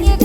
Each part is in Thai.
Yeah.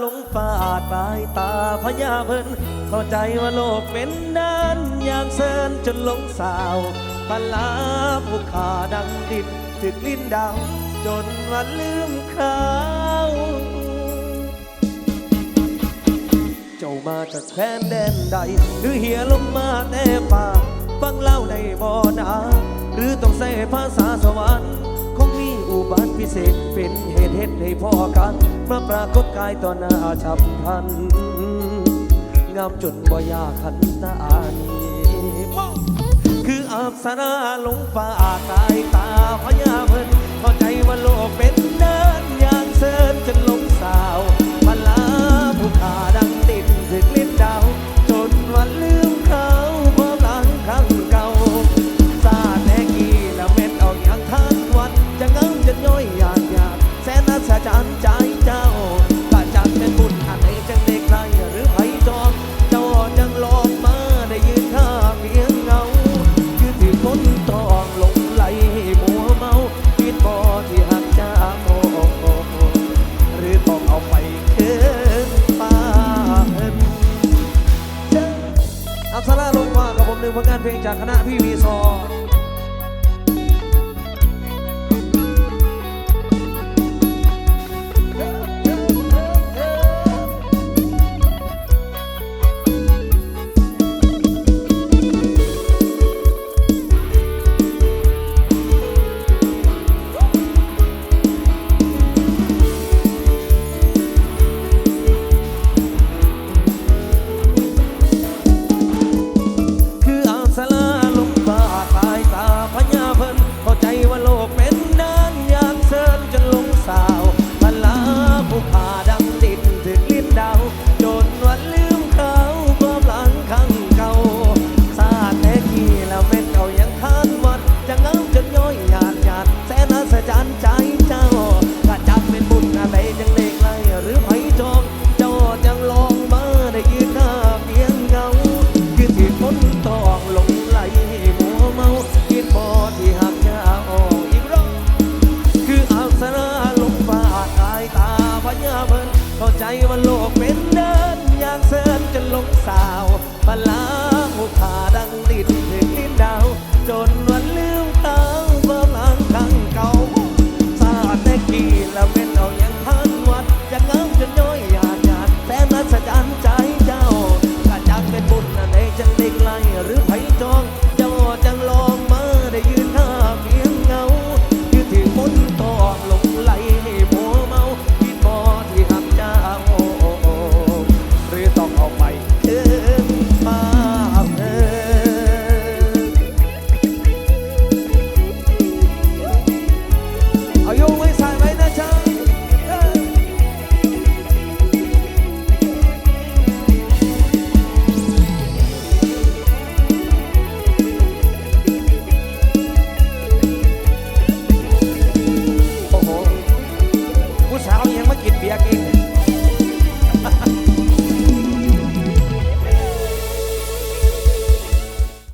หลงฟายตาพญาเพิ่นเข้าใจว่าโลกเป็นด้านยางเซินจนหลงสาวปัลลาผู้ขาดังดินถึกลิ้นดาวจนวันลืมเขาเจ้ามาจากแคว้นแดนใด หรือเหียลงมาแต่ป่าฟังเล่าในบ่อนาหรือต้องใส่ภาษาสวรรค์ พิเศษเป็นเหตุเหตุให้พ่อกันมาปรากฏกายต่อหน้าฉับพลัน งามจนบ่อยาขันตานีคืออับสราลงฟ้ากายตาพญาเพิ่นเข้าใจว่าโลกเป็นเดินย่างเซินจนหลงสาวมาลาผู้ขาดังติดถึงลิ้นดาว